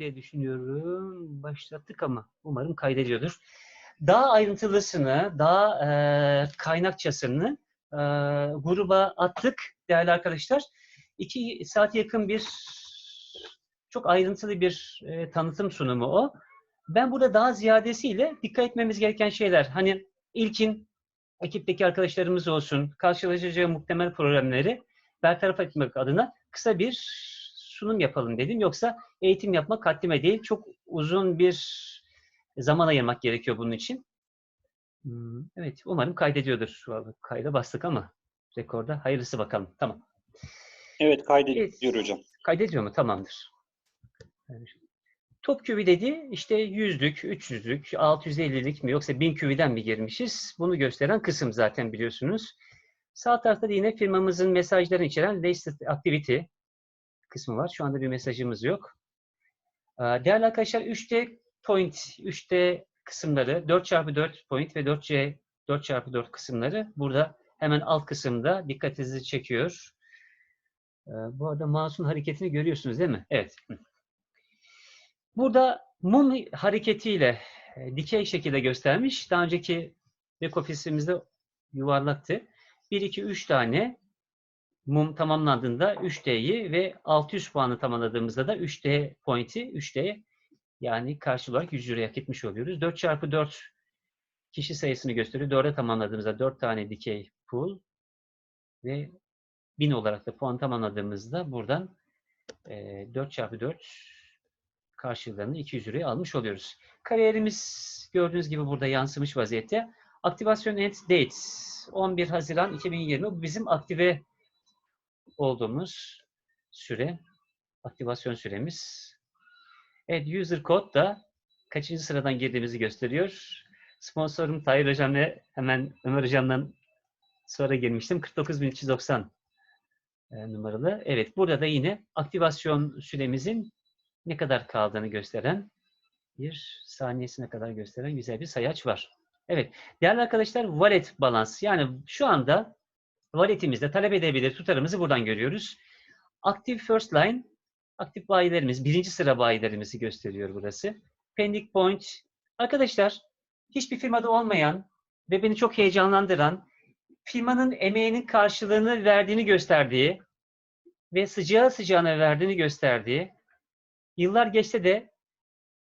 diye düşünüyorum. Başlattık ama umarım kaydediyordur. Daha ayrıntılısını, daha e, kaynakçasını e, gruba attık değerli arkadaşlar. İki saat yakın bir çok ayrıntılı bir e, tanıtım sunumu o. Ben burada daha ziyadesiyle dikkat etmemiz gereken şeyler. Hani ilkin ekipteki arkadaşlarımız olsun, karşılaşacağı muhtemel problemleri bertaraf etmek adına kısa bir sunum yapalım dedim. Yoksa eğitim yapmak haddime değil. Çok uzun bir zaman ayırmak gerekiyor bunun için. Hmm, Evet, umarım kaydediyordur. Şu an kayda bastık ama rekorda. Hayırlısı bakalım. Tamam. Evet kaydediyor Evet. hocam. Kaydediyor mu? Tamamdır. Top küvi dedi işte yüzlük, 300'lük, 650'lik mi yoksa 1000 küviden mi girmişiz? Bunu gösteren kısım zaten biliyorsunuz. Sağ tarafta da yine firmamızın mesajlarını içeren Listed Activity kısmı var. Şu anda bir mesajımız yok. Ee, Değerli arkadaşlar 3D point, 3D kısımları 4x4 point ve 4C 4x4 kısımları burada hemen alt kısımda dikkatinizi çekiyor. Ee, Bu arada mouse'un hareketini görüyorsunuz değil mi? Evet. Burada mum hareketiyle e, dikey şekilde göstermiş. Daha önceki back ofis'imizde yuvarlaktı. 1, 2, 3 tane mum tamamlandığında 3D'yi ve 600 puanı tamamladığımızda da 3D point'i 3D yani karşı olarak 100 liraya hak oluyoruz. 4 çarpı 4 kişi sayısını gösteriyor. 4'e tamamladığımızda 4 tane dikey pool ve 1000 olarak da puan tamamladığımızda buradan e, 4 çarpı 4 karşılığını 200 liraya almış oluyoruz. Kariyerimiz gördüğünüz gibi burada yansımış vaziyette. Aktivasyon end date 11 Haziran 2020 bu bizim aktive olduğumuz süre. Aktivasyon süremiz. Evet user code da kaçıncı sıradan girdiğimizi gösteriyor. Sponsorum Tahir Hocam ve hemen Ömer Hocam'dan sonra girmiştim. 49390 e, numaralı. Evet burada da yine aktivasyon süremizin ne kadar kaldığını gösteren bir saniyesine kadar gösteren güzel bir sayaç var. Evet. Değerli arkadaşlar wallet balans yani şu anda walletimizde talep edebilir tutarımızı buradan görüyoruz. Active first line aktif bayilerimiz, birinci sıra bayilerimizi gösteriyor burası. Pending point. Arkadaşlar hiçbir firmada olmayan ve beni çok heyecanlandıran firmanın emeğinin karşılığını verdiğini gösterdiği ve sıcağı sıcağına verdiğini gösterdiği yıllar geçse de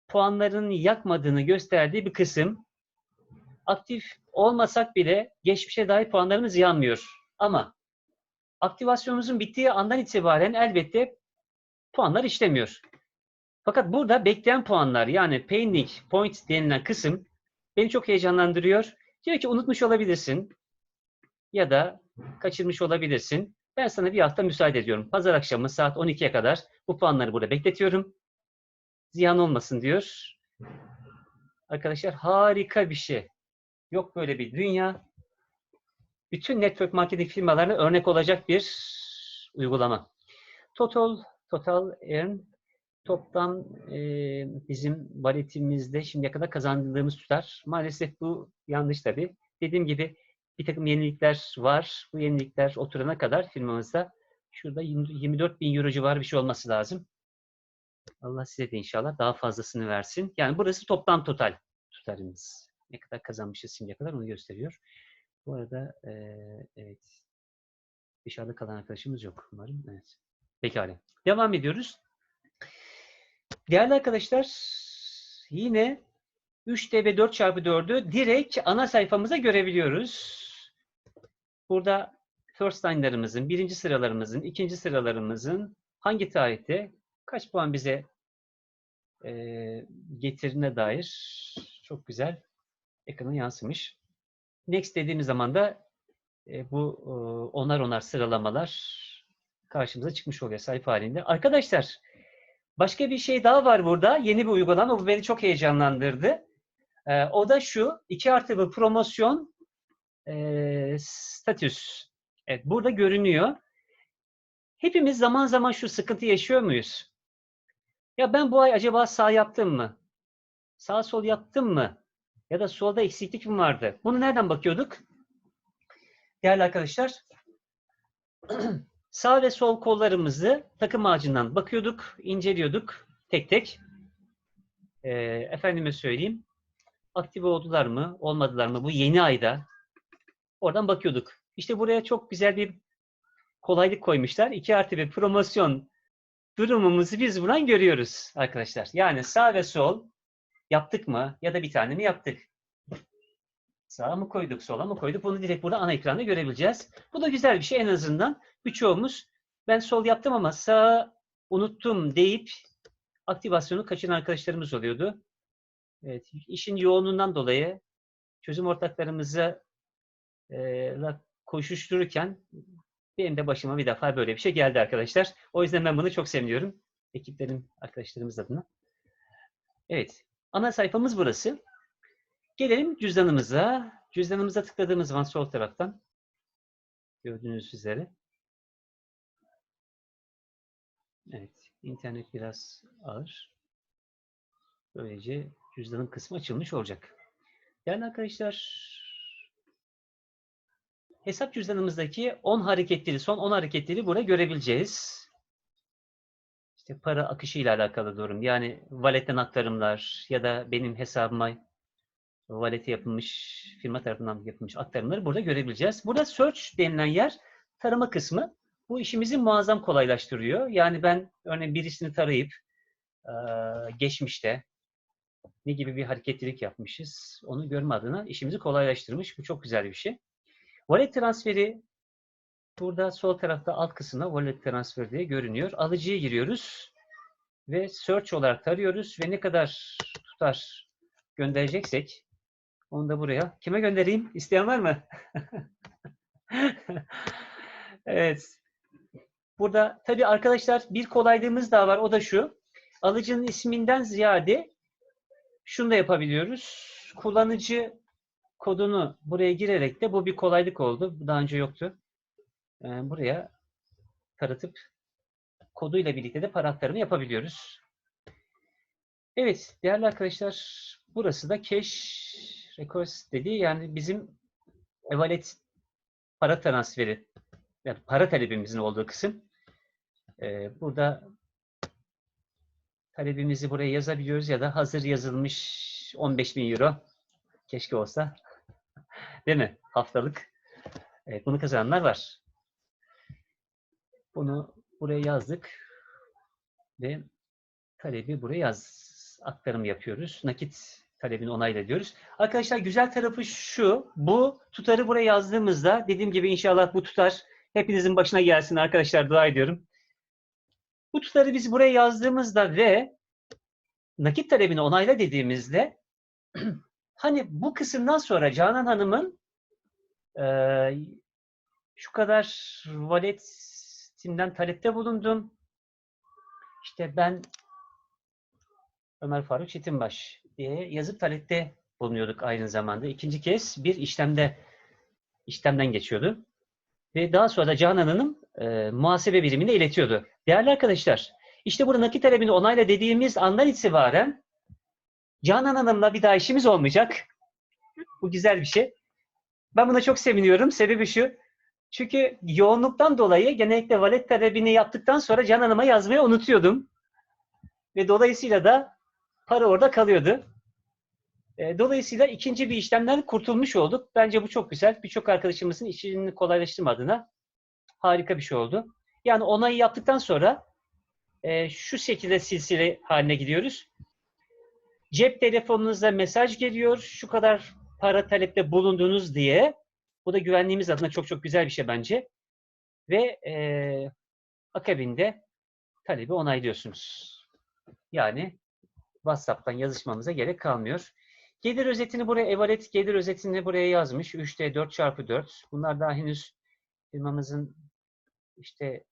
puanlarını yakmadığını gösterdiği bir kısım. Aktif olmasak bile geçmişe dair puanlarımız yanmıyor. Ama aktivasyonumuzun bittiği andan itibaren elbette puanlar işlemiyor. Fakat burada bekleyen puanlar yani pending point denilen kısım beni çok heyecanlandırıyor. Diyor ki unutmuş olabilirsin ya da kaçırmış olabilirsin. Ben sana bir hafta müsaade ediyorum. Pazar akşamı saat 12'ye kadar bu puanları burada bekletiyorum ziyan olmasın diyor. Arkadaşlar harika bir şey. Yok böyle bir dünya. Bütün network marketing firmalarına örnek olacak bir uygulama. Total, total earn toplam e, bizim valetimizde şimdiye kadar kazandığımız tutar. Maalesef bu yanlış tabii. Dediğim gibi bir takım yenilikler var. Bu yenilikler oturana kadar firmamızda şurada 24 bin euro civarı bir şey olması lazım. Allah size de inşallah daha fazlasını versin. Yani burası toplam total tutarımız. Ne kadar kazanmışız şimdiye kadar onu gösteriyor. Bu arada eee, evet dışarıda kalan arkadaşımız yok umarım. Evet. Pekala. Devam ediyoruz. Değerli arkadaşlar yine 3D ve 4x4'ü direkt ana sayfamıza görebiliyoruz. Burada first line'larımızın, birinci sıralarımızın, ikinci sıralarımızın hangi tarihte kaç puan bize e, getirine dair çok güzel ekrana yansımış. Next dediğimiz zaman da e, bu e, onar onar sıralamalar karşımıza çıkmış oluyor sayfa halinde. Arkadaşlar başka bir şey daha var burada. Yeni bir uygulama. Bu beni çok heyecanlandırdı. E, o da şu. 2 artı bir promosyon e, statüs. Evet, burada görünüyor. Hepimiz zaman zaman şu sıkıntı yaşıyor muyuz? Ya ben bu ay acaba sağ yaptım mı? Sağ sol yaptım mı? Ya da solda eksiklik mi vardı? Bunu nereden bakıyorduk? Değerli arkadaşlar, sağ ve sol kollarımızı takım ağacından bakıyorduk, inceliyorduk tek tek. e, efendime söyleyeyim aktive oldular mı, olmadılar mı bu yeni ayda oradan bakıyorduk. İşte buraya çok güzel bir kolaylık koymuşlar. 2 artı bir promosyon durumumuzu biz buradan görüyoruz arkadaşlar. Yani sağ ve sol yaptık mı ya da bir tane mi yaptık? Sağa mı koyduk, sola mı koyduk? Bunu direkt burada ana ekranda görebileceğiz. Bu da güzel bir şey en azından. Birçoğumuz ben sol yaptım ama sağ unuttum deyip aktivasyonu kaçıran arkadaşlarımız oluyordu. Evet, işin yoğunluğundan dolayı çözüm ortaklarımıza e, koşuştururken benim de başıma bir defa böyle bir şey geldi arkadaşlar. O yüzden ben bunu çok seviniyorum. Ekiplerim, arkadaşlarımız adına. Evet, ana sayfamız burası. Gelelim cüzdanımıza. Cüzdanımıza tıkladığımız zaman sol taraftan gördüğünüz üzere. Evet, internet biraz ağır. Böylece cüzdanın kısmı açılmış olacak. Yani arkadaşlar hesap cüzdanımızdaki 10 hareketleri, son 10 hareketleri burada görebileceğiz. İşte para akışı ile alakalı durum. Yani valetten aktarımlar ya da benim hesabıma valete yapılmış, firma tarafından yapılmış aktarımları burada görebileceğiz. Burada search denilen yer tarama kısmı. Bu işimizi muazzam kolaylaştırıyor. Yani ben örneğin birisini tarayıp geçmişte ne gibi bir hareketlilik yapmışız onu görme adına işimizi kolaylaştırmış. Bu çok güzel bir şey. Wallet transferi burada sol tarafta alt kısımda wallet transfer diye görünüyor. Alıcıya giriyoruz ve search olarak tarıyoruz ve ne kadar tutar göndereceksek onu da buraya. Kime göndereyim? İsteyen var mı? evet. Burada tabii arkadaşlar bir kolaylığımız daha var. O da şu. Alıcının isminden ziyade şunu da yapabiliyoruz. Kullanıcı kodunu buraya girerek de bu bir kolaylık oldu. Daha önce yoktu. Buraya taratıp koduyla birlikte de para aktarımı yapabiliyoruz. Evet değerli arkadaşlar burası da cash request dediği yani bizim evalet para transferi yani para talebimizin olduğu kısım. Burada talebimizi buraya yazabiliyoruz ya da hazır yazılmış 15 bin euro keşke olsa değil mi haftalık evet, bunu kazananlar var bunu buraya yazdık ve talebi buraya yaz aktarım yapıyoruz nakit talebini onayla ediyoruz. Arkadaşlar güzel tarafı şu bu tutarı buraya yazdığımızda dediğim gibi inşallah bu tutar hepinizin başına gelsin arkadaşlar dua ediyorum. Bu tutarı biz buraya yazdığımızda ve nakit talebini onayla dediğimizde hani bu kısımdan sonra Canan Hanım'ın e, şu kadar valetinden talepte bulundum. İşte ben Ömer Faruk Çetinbaş diye yazıp talepte bulunuyorduk aynı zamanda. İkinci kez bir işlemde işlemden geçiyordu. Ve daha sonra da Canan Hanım e, muhasebe birimine iletiyordu. Değerli arkadaşlar, işte burada nakit talebini onayla dediğimiz andan itibaren Canan Hanım'la bir daha işimiz olmayacak. Bu güzel bir şey. Ben buna çok seviniyorum. Sebebi şu. Çünkü yoğunluktan dolayı genellikle valet talebini yaptıktan sonra Canan Hanım'a yazmayı unutuyordum. Ve dolayısıyla da para orada kalıyordu. E, dolayısıyla ikinci bir işlemden kurtulmuş olduk. Bence bu çok güzel. Birçok arkadaşımızın işini kolaylaştırma adına harika bir şey oldu. Yani onayı yaptıktan sonra e, şu şekilde silsile haline gidiyoruz. Cep telefonunuza mesaj geliyor. Şu kadar para talepte bulundunuz diye. Bu da güvenliğimiz adına çok çok güzel bir şey bence. Ve e, akabinde talebi onaylıyorsunuz. Yani WhatsApp'tan yazışmamıza gerek kalmıyor. Gelir özetini buraya, evalet gelir özetini buraya yazmış. 3'te 4 çarpı 4. Bunlar daha henüz firmamızın işte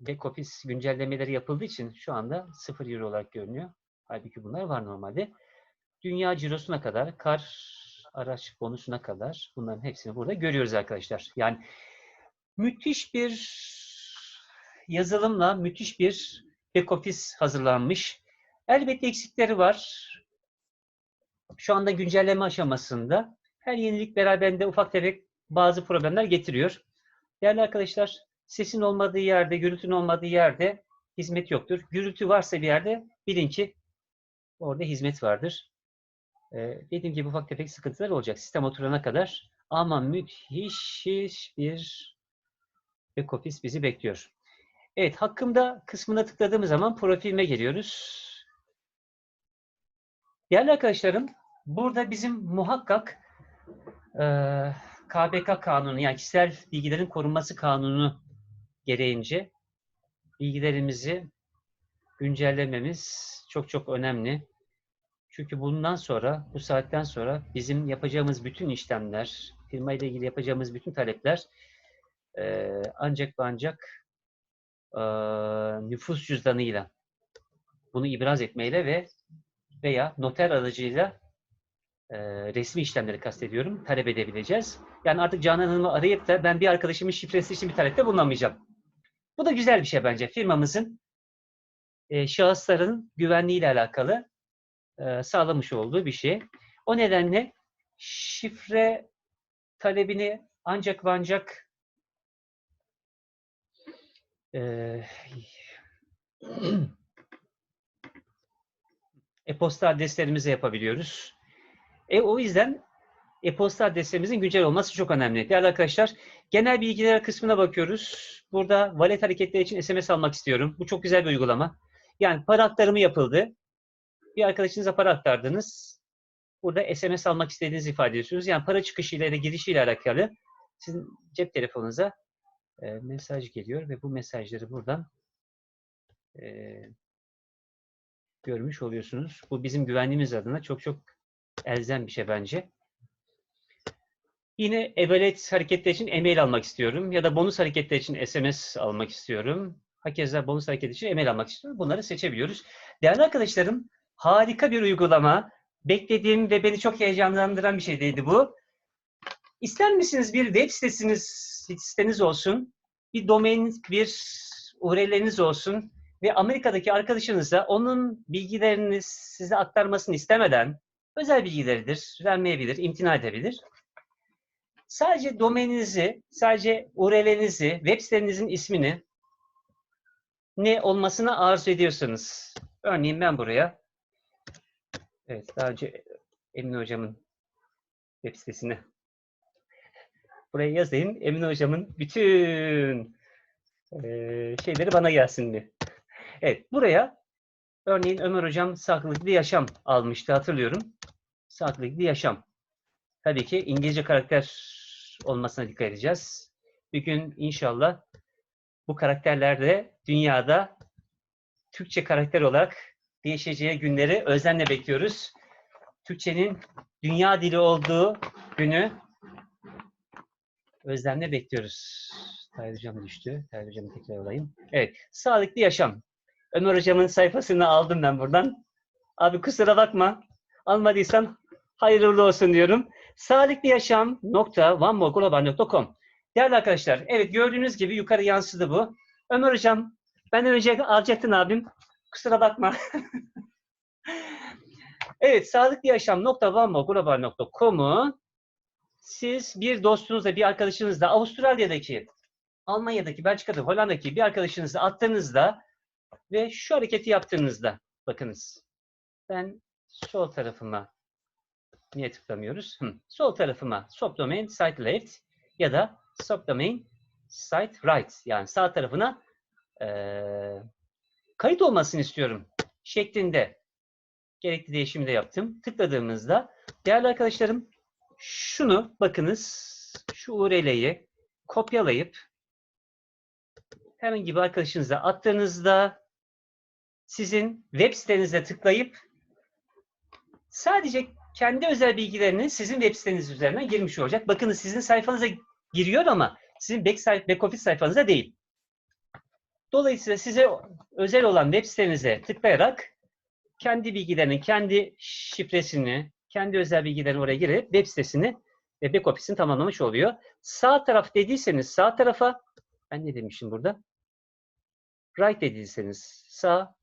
back office güncellemeleri yapıldığı için şu anda 0 euro olarak görünüyor. Halbuki bunlar var normalde. Dünya cirosuna kadar, kar araç bonusuna kadar bunların hepsini burada görüyoruz arkadaşlar. Yani müthiş bir yazılımla müthiş bir back office hazırlanmış. Elbette eksikleri var. Şu anda güncelleme aşamasında. Her yenilik beraberinde ufak tefek bazı problemler getiriyor. Değerli arkadaşlar, sesin olmadığı yerde, gürültünün olmadığı yerde hizmet yoktur. Gürültü varsa bir yerde bilin ki Orada hizmet vardır. Dediğim gibi ufak tefek sıkıntılar olacak sistem oturana kadar. Ama müthiş bir back bizi bekliyor. Evet, hakkımda kısmına tıkladığımız zaman profilime geliyoruz. Değerli arkadaşlarım, burada bizim muhakkak eee, KBK kanunu, yani kişisel bilgilerin korunması kanunu gereğince bilgilerimizi güncellememiz çok çok önemli. Çünkü bundan sonra, bu saatten sonra bizim yapacağımız bütün işlemler, firma ilgili yapacağımız bütün talepler eee, ancak ve ancak eee, nüfus cüzdanıyla bunu ibraz etmeyle ve veya noter aracıyla eee, resmi işlemleri kastediyorum, talep edebileceğiz. Yani artık Canan Hanım'ı arayıp da ben bir arkadaşımın şifresi için bir talepte bulunamayacağım. Bu da güzel bir şey bence. Firmamızın eee, şahısların güvenliğiyle alakalı sağlamış olduğu bir şey. O nedenle şifre talebini ancak ve ancak eee, e-posta adreslerimize yapabiliyoruz. E, o yüzden e-posta adreslerimizin güncel olması çok önemli. Değerli arkadaşlar, genel bilgiler kısmına bakıyoruz. Burada valet hareketleri için SMS almak istiyorum. Bu çok güzel bir uygulama. Yani para aktarımı yapıldı. Bir arkadaşınıza para aktardınız. Burada SMS almak istediğinizi ifade ediyorsunuz. Yani para çıkışıyla da girişiyle alakalı sizin cep telefonunuza e, mesaj geliyor ve bu mesajları buradan e, görmüş oluyorsunuz. Bu bizim güvenliğimiz adına çok çok elzem bir şey bence. Yine evaluate hareketler için e-mail almak istiyorum ya da bonus hareketler için SMS almak istiyorum. Hakeza bonus hareketi için e-mail almak istiyorum. Bunları seçebiliyoruz. Değerli arkadaşlarım, harika bir uygulama. Beklediğim ve beni çok heyecanlandıran bir şeydi bu. İster misiniz bir web sitesiniz, siteniz olsun, bir domain, bir URL'iniz olsun ve Amerika'daki arkadaşınıza onun bilgilerini size aktarmasını istemeden özel bilgileridir, vermeyebilir, imtina edebilir. Sadece domaininizi, sadece URL'nizi, web sitenizin ismini ne olmasını arzu ediyorsanız. Örneğin ben buraya evet önce Emin Hocam'ın web sitesine buraya yazayım. Emin Hocam'ın bütün şeyleri bana gelsin diye. Evet, buraya örneğin Ömer Hocam sağlıklı yaşam almıştı hatırlıyorum. Sağlıklı yaşam. Tabii ki İngilizce karakter olmasına dikkat edeceğiz. Bir gün inşallah bu karakterler de dünyada Türkçe karakter olarak değişeceği günleri özenle bekliyoruz. Türkçenin dünya dili olduğu günü özlemle bekliyoruz. Tahir Hocam düştü. Tahir Hocam'ı tekrar alayım. Evet. Sağlıklı yaşam. Ömer Hocam'ın sayfasını aldım ben buradan. Abi kusura bakma. Almadıysan hayırlı olsun diyorum. Sağlıklı yaşam Değerli arkadaşlar, evet gördüğünüz gibi yukarı yansıdı bu. Ömer Hocam, benden önce alacaktın abim. Kusura bakma. evet, sağlıklı yaşam siz bir dostunuzla, bir arkadaşınızla Avustralya'daki, Almanya'daki, Belçika'da, Hollanda'daki bir arkadaşınızla attığınızda ve şu hareketi yaptığınızda, bakınız. Ben sol tarafıma niye tıklamıyoruz? Hı. Sol tarafıma subdomain site left ya da subdomain site right yani sağ tarafına eee, kayıt olmasını istiyorum şeklinde gerekli değişimi de yaptım. Tıkladığımızda değerli arkadaşlarım şunu bakınız şu URL'yi kopyalayıp herhangi bir arkadaşınıza attığınızda sizin web sitenize tıklayıp sadece kendi özel bilgilerini sizin web siteniz üzerinden girmiş olacak. Bakınız sizin sayfanıza giriyor ama sizin back, back office sayfanıza değil. Dolayısıyla size özel olan web sitenize tıklayarak kendi bilgilerini, kendi şifresini, kendi özel bilgilerini oraya girip web sitesini ve back office'ini tamamlamış oluyor. Sağ taraf dediyseniz sağ tarafa, ben ne demişim burada? Right dediyseniz sağ,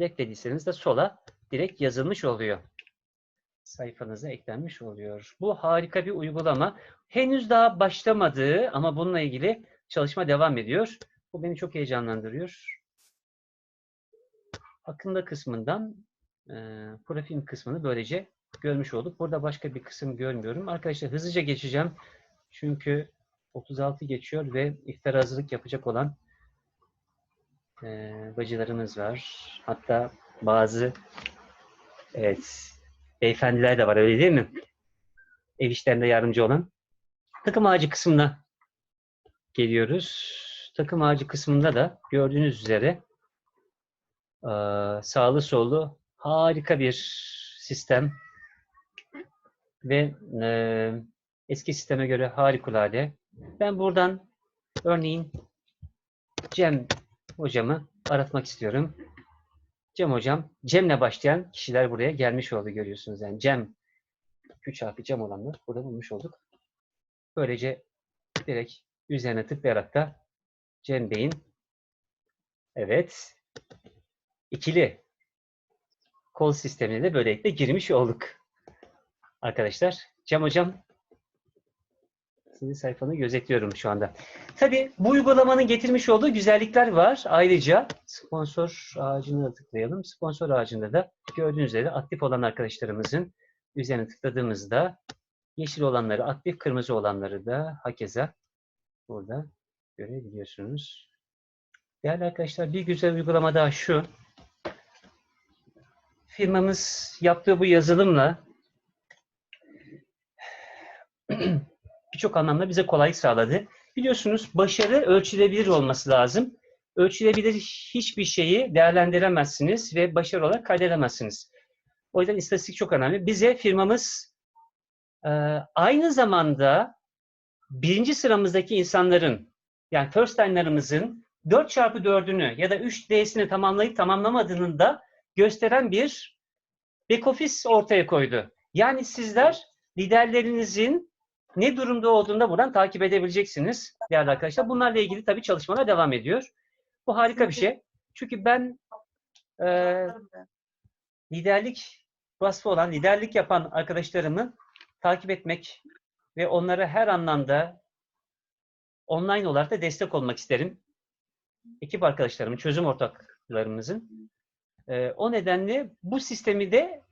left dediyseniz de sola direkt yazılmış oluyor. Sayfanıza eklenmiş oluyor. Bu harika bir uygulama. Henüz daha başlamadı ama bununla ilgili çalışma devam ediyor. Bu beni çok heyecanlandırıyor. Hakkında kısmından e, profil kısmını böylece görmüş olduk. Burada başka bir kısım görmüyorum. Arkadaşlar hızlıca geçeceğim. Çünkü 36 geçiyor ve iftar hazırlık yapacak olan e, bacılarımız var. Hatta bazı evet beyefendiler de var öyle değil mi? Ev işlerinde yardımcı olan. Takım ağacı kısmına geliyoruz. Takım ağacı kısmında da gördüğünüz üzere e, sağlı sollu harika bir sistem ve e, eski sisteme göre harikulade. Ben buradan örneğin Cem hocamı aratmak istiyorum. Cem hocam, Cem'le başlayan kişiler buraya gelmiş oldu görüyorsunuz. Yani Cem, üç harfi Cem olanlar burada bulmuş olduk. Böylece direkt üzerine tıklayarak da Cem Bey'in evet ikili kol sistemine de böylelikle girmiş olduk. Arkadaşlar, Cem hocam sizin sayfanı gözetliyorum şu anda. Tabii bu uygulamanın getirmiş olduğu güzellikler var. Ayrıca sponsor ağacını da tıklayalım. Sponsor ağacında da gördüğünüz üzere aktif olan arkadaşlarımızın üzerine tıkladığımızda yeşil olanları aktif, kırmızı olanları da hakeza burada görebiliyorsunuz. Değerli arkadaşlar bir güzel uygulama daha şu. Firmamız yaptığı bu yazılımla birçok anlamda bize kolaylık sağladı. Biliyorsunuz başarı ölçülebilir olması lazım. Ölçülebilir hiçbir şeyi değerlendiremezsiniz ve başarı olarak kaydedemezsiniz. O yüzden istatistik çok önemli. Bize firmamız aynı zamanda birinci sıramızdaki insanların yani first time'larımızın 4 çarpı 4'ünü ya da 3D'sini tamamlayıp tamamlamadığını da gösteren bir back office ortaya koydu. Yani sizler liderlerinizin ne durumda olduğunda buradan takip edebileceksiniz değerli arkadaşlar. Bunlarla ilgili tabii çalışmalar devam ediyor. Bu harika bir şey. Çünkü ben e, liderlik vasfı olan, liderlik yapan arkadaşlarımı takip etmek ve onlara her anlamda online olarak da destek olmak isterim. Ekip arkadaşlarımın, çözüm ortaklarımızın. E, o nedenle bu sistemi de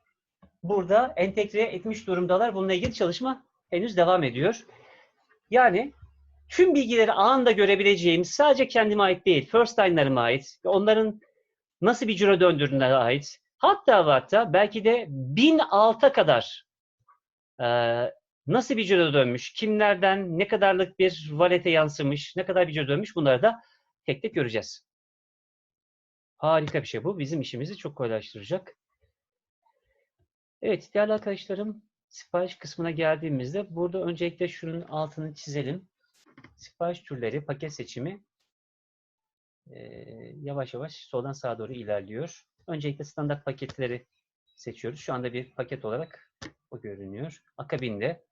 burada entegre etmiş durumdalar. Bununla ilgili çalışma henüz devam ediyor. Yani tüm bilgileri anında görebileceğim sadece kendime ait değil, first time'larıma ait, onların nasıl bir ciro döndürdüğüne ait, hatta hatta belki de bin alta kadar e, nasıl bir ciro dönmüş, kimlerden ne kadarlık bir valete yansımış, ne kadar bir ciro dönmüş bunları da tek tek göreceğiz. Harika bir şey bu. Bizim işimizi çok kolaylaştıracak. Evet değerli arkadaşlarım sipariş kısmına geldiğimizde burada öncelikle şunun altını çizelim. Sipariş türleri, paket seçimi e, yavaş yavaş soldan sağa doğru ilerliyor. Öncelikle standart paketleri seçiyoruz. Şu anda bir paket olarak o görünüyor. Akabinde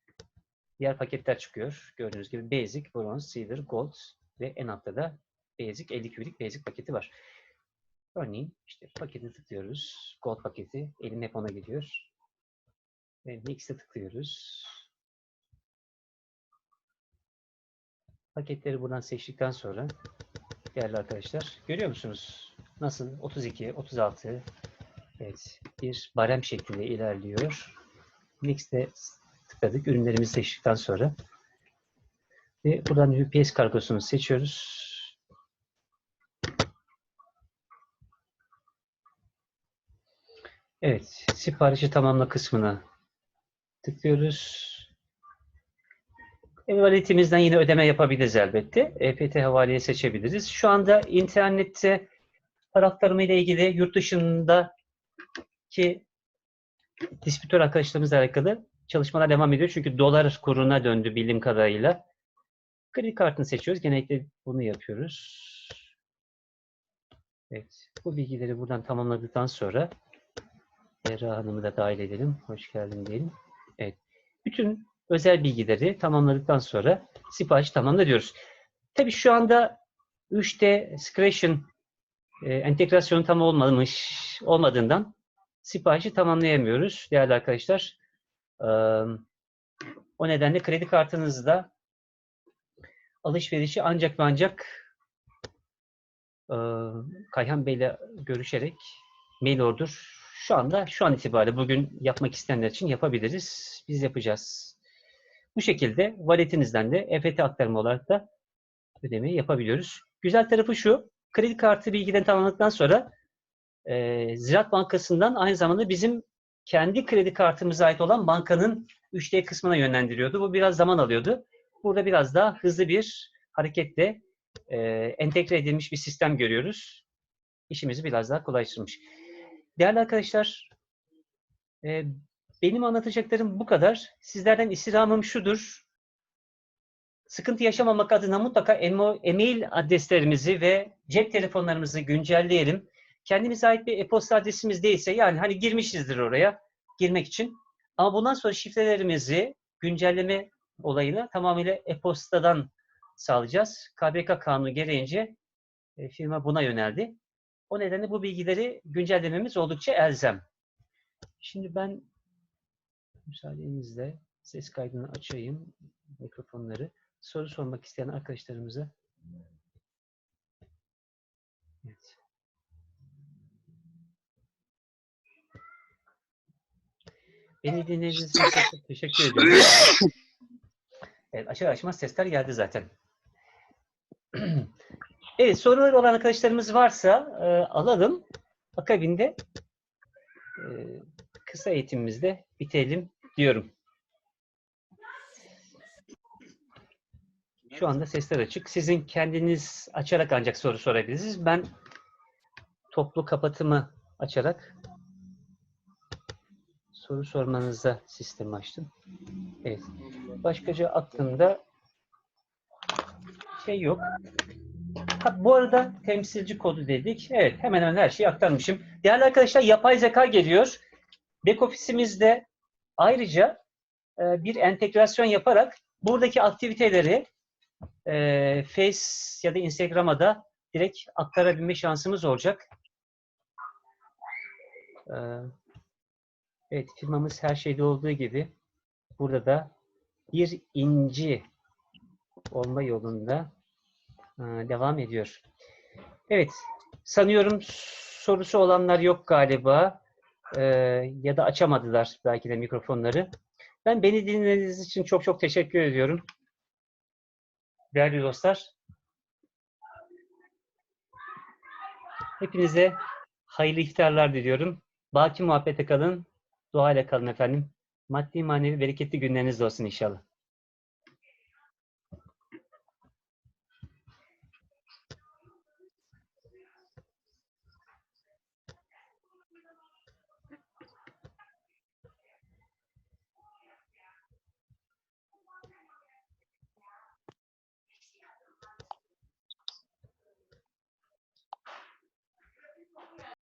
diğer paketler çıkıyor. Gördüğünüz gibi Basic, Bronze, Silver, Gold ve en altta da Basic 50 kübik Basic paketi var. Örneğin işte paketi tıklıyoruz. Gold paketi. Elim hep ona gidiyor. Ve Next'e tıklıyoruz. Paketleri buradan seçtikten sonra değerli arkadaşlar görüyor musunuz? Nasıl? 32, 36 evet bir barem şeklinde ilerliyor. Next'e tıkladık. Ürünlerimizi seçtikten sonra ve buradan UPS kargosunu seçiyoruz. Evet, siparişi tamamla kısmına tıklıyoruz. Validetimizden yine ödeme yapabiliriz elbette. EFT havaleyi seçebiliriz. Şu anda internette para ile ilgili yurt dışındaki distribütör arkadaşlarımızla alakalı çalışmalar devam ediyor. Çünkü dolar kuruna döndü bildiğim kadarıyla. Kredi kartını seçiyoruz. Genellikle bunu yapıyoruz. Evet. Bu bilgileri buradan tamamladıktan sonra Zehra Hanım'ı da dahil edelim. Hoş geldin diyelim. Evet. Bütün özel bilgileri tamamladıktan sonra sipariş tamamla diyoruz. Tabii şu anda 3D Scration e, entegrasyonu tam olmamış olmadığından siparişi tamamlayamıyoruz değerli arkadaşlar. O nedenle kredi kartınızda alışverişi ancak ve ancak Kayhan Bey ile görüşerek mail order şu anda şu an itibariyle bugün yapmak isteyenler için yapabiliriz. Biz yapacağız. Bu şekilde valetinizden de EFT aktarma olarak da ödemeyi yapabiliyoruz. Güzel tarafı şu. Kredi kartı bilgilerini tamamladıktan sonra e, Ziraat Bankası'ndan aynı zamanda bizim kendi kredi kartımıza ait olan bankanın 3D kısmına yönlendiriyordu. Bu biraz zaman alıyordu. Burada biraz daha hızlı bir hareketle e, entegre edilmiş bir sistem görüyoruz. İşimizi biraz daha kolaylaştırmış. Değerli arkadaşlar, e, benim anlatacaklarım bu kadar. Sizlerden istirhamım şudur. Sıkıntı yaşamamak adına mutlaka e-mail adreslerimizi ve cep telefonlarımızı güncelleyelim. Kendimize ait bir e-posta adresimiz değilse yani hani girmişizdir oraya girmek için. Ama bundan sonra şifrelerimizi güncelleme olayını tamamıyla e-postadan sağlayacağız. KBK kanunu gereğince e, firma buna yöneldi. O nedenle bu bilgileri güncellememiz oldukça elzem. Şimdi ben müsaadenizle ses kaydını açayım mikrofonları. Soru sormak isteyen arkadaşlarımıza. Beni dinlediğiniz için çok teşekkür ediyorum. Evet, açar açmaz sesler geldi zaten. Evet, soruları olan arkadaşlarımız varsa e, alalım. Akabinde e, kısa eğitimimizde bitelim diyorum. Şu anda sesler açık. Sizin kendiniz açarak ancak soru sorabilirsiniz. Ben toplu kapatımı açarak soru sormanıza sistemi açtım. Evet. Başkaca aklımda şey yok. Ha, bu arada temsilci kodu dedik. Evet hemen hemen her şeyi aktarmışım. Değerli arkadaşlar yapay zeka geliyor. Back ofisimizde ayrıca e, bir entegrasyon yaparak buradaki aktiviteleri e, Face ya da Instagram'a da direkt aktarabilme şansımız olacak. E, evet firmamız her şeyde olduğu gibi burada da bir inci olma yolunda e, devam ediyor. Evet, sanıyorum sorusu olanlar yok galiba E, ya da açamadılar belki de mikrofonları. Ben beni dinlediğiniz için çok çok teşekkür ediyorum. Değerli dostlar, hepinize hayırlı iftarlar diliyorum. Baki muhabbete kalın, duayla kalın efendim. Maddi manevi bereketli günleriniz olsun inşallah.